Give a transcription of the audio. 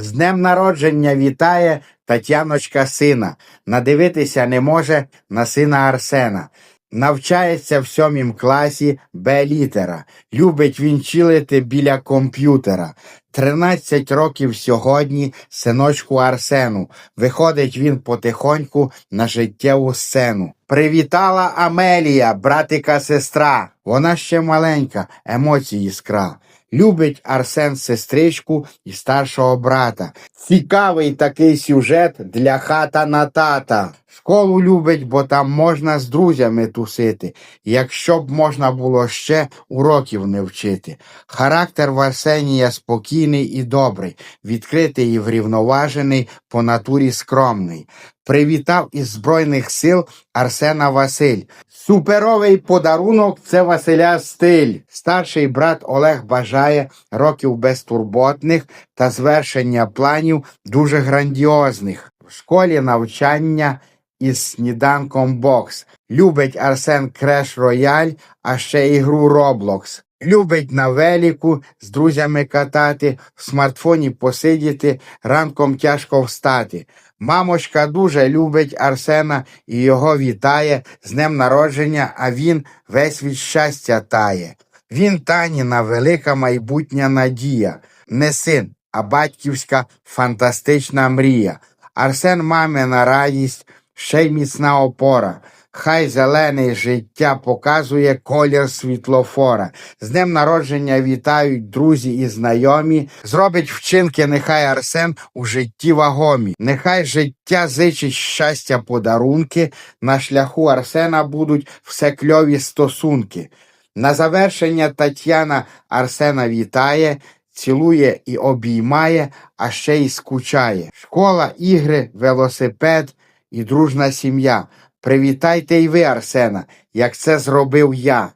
З днем народження вітає Тетяночка сина. Надивитися не може на сина Арсена. Навчається в сьомім класі Б літера. Любить він чилити біля комп'ютера. Тринадцять років сьогодні синочку Арсену. Виходить він потихоньку на життєву сцену. Привітала Амелія, братика сестра. Вона ще маленька, емоції іскра. Любить Арсен сестричку і старшого брата. Цікавий такий сюжет для хата на тата. Школу любить, бо там можна з друзями тусити. Якщо б можна було ще уроків не вчити. Характер в Арсенія спокійний і добрий, відкритий і врівноважений, по натурі скромний. Привітав із Збройних сил Арсена Василь. Суперовий подарунок це Василя стиль. Старший брат Олег бажає років безтурботних та звершення планів дуже грандіозних. В школі навчання із сніданком бокс. Любить Арсен Креш Рояль, а ще ігру Роблокс. Любить на веліку з друзями катати, в смартфоні посидіти, ранком тяжко встати. Мамочка дуже любить Арсена і його вітає з днем народження, а він весь від щастя тає. Він Таніна велика майбутня надія, не син, а батьківська фантастична мрія. Арсен мамина радість, ще й міцна опора. Хай зелений життя показує колір світлофора. З днем народження вітають друзі і знайомі. Зробить вчинки, нехай Арсен у житті вагомі. Нехай життя зичить щастя подарунки. На шляху Арсена будуть все кльові стосунки. На завершення Тетяна Арсена вітає, цілує і обіймає, а ще й скучає. Школа, ігри, велосипед і дружна сім'я. Привітайте й ви, Арсена, як це зробив я.